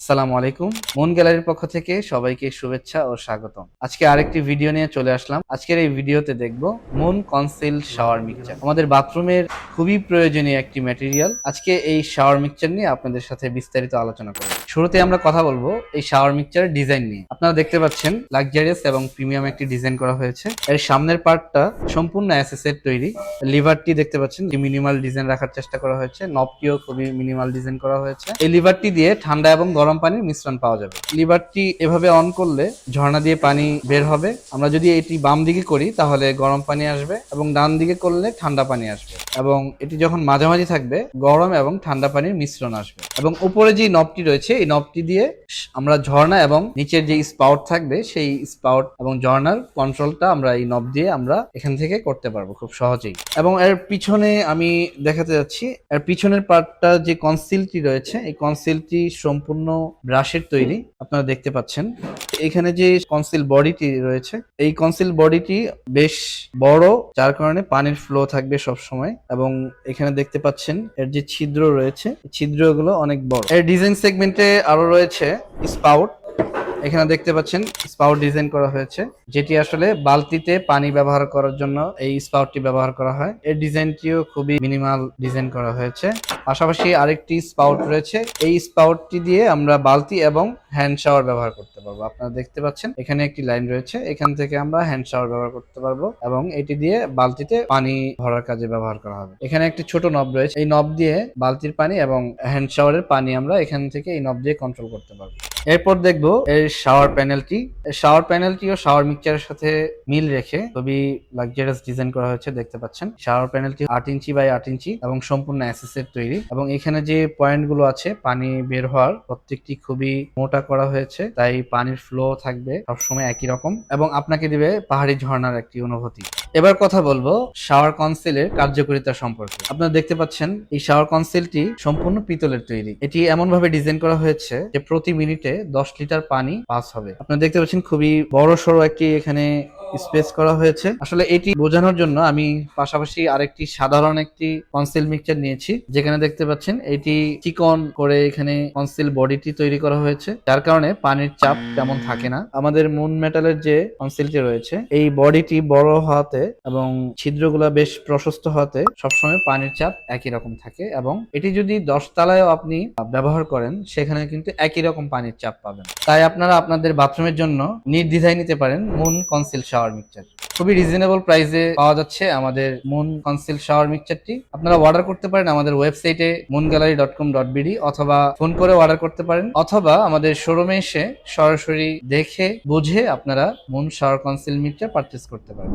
আসসালামু আলাইকুম। মন গ্যালারির পক্ষ থেকে সবাইকে শুভেচ্ছা ও স্বাগতম। আজকে আরেকটি ভিডিও নিয়ে চলে আসলাম। আজকের এই ভিডিওতে দেখব মন কনসিল শাওয়ার মিক্সচার। আমাদের বাথরুমের খুবই প্রয়োজনীয় একটি ম্যাটেরিয়াল আজকে এই শাওয়ার মিক্সচার নিয়ে আপনাদের সাথে বিস্তারিত আলোচনা করব। শুরুতে আমরা কথা বলব এই শাওয়ার মিক্সচারের ডিজাইন নিয়ে। আপনারা দেখতে পাচ্ছেন লাক্সারিয়াস এবং প্রিমিয়াম একটি ডিজাইন করা হয়েছে। এর সামনের পার্টটা সম্পূর্ণ অ্যাসেসের তৈরি। লিভারটি দেখতে পাচ্ছেন মিনিমাল ডিজাইন রাখার চেষ্টা করা হয়েছে। নবটিও খুবই মিনিমাল ডিজাইন করা হয়েছে। এই লিভারটি দিয়ে ঠান্ডা এবং গরম পানির মিশ্রণ পাওয়া যাবে। লিভারটি এভাবে অন করলে ঝর্ণা দিয়ে পানি বের হবে। আমরা যদি এটি বাম দিকে করি, তাহলে গরম পানি আসবে এবং ডান দিকে করলে ঠান্ডা পানি আসবে। এবং এটি যখন মাঝামাঝি থাকবে, গরম এবং ঠান্ডা পানির মিশ্রণ আসবে। এবং উপরে যে নবটি রয়েছে, এই নবটি দিয়ে আমরা ঝর্ণা এবং নিচের যে স্পাউট থাকবে, সেই স্পাউট এবং ঝর্ণার কন্ট্রোলটা আমরা এই নব দিয়ে আমরা এখান থেকে করতে পারব খুব সহজেই। এবং এর পিছনে আমি দেখাতে যাচ্ছি, এর পিছনের পার্টটা যে কনসিলটি রয়েছে, এই কনসিলটি সম্পূর্ণ ব্রাশের তৈরি, আপনারা দেখতে পাচ্ছেন। এখানে যে কনসিল বডিটি রয়েছে, এই কনসিল বডিটি বেশ বড়, যার কারণে পানির ফ্লো থাকবে সব সময় এবং এখানে দেখতে পাচ্ছেন, এর যে ছিদ্র রয়েছে ছিদ্রগুলো অনেক বড়। এর ডিজাইন সেগমেন্টে আরও রয়েছে স্পাউট এখানে দেখতে পাচ্ছেন স্পাউট ডিজাইন করা হয়েছে, যেটি আসলে বালতিতে পানি ব্যবহার করার জন্য এই স্পাউটটি ব্যবহার করা হয়। এর ডিজাইনটিও খুবই মিনিমাল ডিজাইন করা হয়েছে। পাশাপাশি আরেকটি স্পাউট রয়েছে, এই স্পাউটটি দিয়ে আমরা বালতি এবং হ্যান্ড শাওয়ার ব্যবহার করতে পারব। আপনারা দেখতে পাচ্ছেন, এখানে একটি লাইন রয়েছে, এখান থেকে আমরা হ্যান্ড শাওয়ার ব্যবহার করতে পারব এবং এটি দিয়ে বালতিতে পানি ভরার কাজে ব্যবহার করা হবে। এখানে একটি ছোট নব রয়েছে, এই নব দিয়ে বালতির পানি এবং হ্যান্ড শাওয়ারের পানি আমরা এখান থেকে এই নব দিয়ে কন্ট্রোল করতে পারব। এরপর দেখব এর শাওয়ার প্যানেলটি শাওয়ার প্যানেলটিও শাওয়ার মিক্সচারের সাথে মিল রেখে খুবই লাক্সারিয়াস ডিজাইন করা হয়েছে, দেখতে পাচ্ছেন। শাওয়ার প্যানেলটি আট ইঞ্চি বাই আট ইঞ্চি এবং সম্পূর্ণ অ্যাসেসের তৈরি এবং এখানে যে পয়েন্টগুলো আছে, পানি বের হওয়ার প্রত্যেকটি খুবই মোটা করা হয়েছে, তাই পানির ফ্লো থাকবে সবসময় একই রকম এবং আপনাকে দিবে পাহাড়ি ঝর্ণার একটি অনুভূতি। এবার কথা বলব শাওয়ার কনসিলের কার্যকারিতা সম্পর্কে। আপনারা দেখতে পাচ্ছেন, এই শাওয়ার কনসিলটি সম্পূর্ণ পিতলের তৈরি। এটি এমন ভাবে ডিজাইন করা হয়েছে যে প্রতি মিনিটে দশ লিটার পানি পাস হবে। আপনারা দেখতে পাচ্ছেন খুবই বড় সড়ো একটি এখানে স্পেস করা হয়েছে। আসলে এটি বোঝানোর জন্য আমি পাশাপাশি আরেকটি সাধারণ একটি কনসিল মিক্সচার নিয়েছি, যেখানে দেখতে পাচ্ছেন এটি চিকন করে এখানে কনসিল বডিটি তৈরি করা হয়েছে, যার কারণে পানির চাপ তেমন থাকে না। আমাদের মুন মেটালের যে কনসিলটি রয়েছে, এই বডিটি বড় হওয়াতে এবং ছিদ্রগুলা বেশ প্রশস্ত হওয়াতে সবসময় পানির চাপ একই রকম থাকে এবং এটি যদি দশ তলায়ও আপনি ব্যবহার করেন, সেখানে কিন্তু একই রকম পানির চাপ পাবেন। তাই আপনারা আপনাদের বাথরুমের জন্য নির্দ্বিধায় নিতে পারেন মুন কনসিল শাওয়ার মিক্সচার খুবই রিজনেবল প্রাইসে পাওয়া যাচ্ছে আমাদের মুন কনসিল শাওয়ার মিক্সচারটি আপনারা অর্ডার করতে পারেন আমাদের ওয়েবসাইটে Moon gallery dot com dot BD অথবা ফোন করে অর্ডার করতে পারেন। অথবা আমাদের শোরুমে এসে সরাসরি দেখে, বুঝে আপনারা Moon shower conceal mixture purchase করতে পারেন।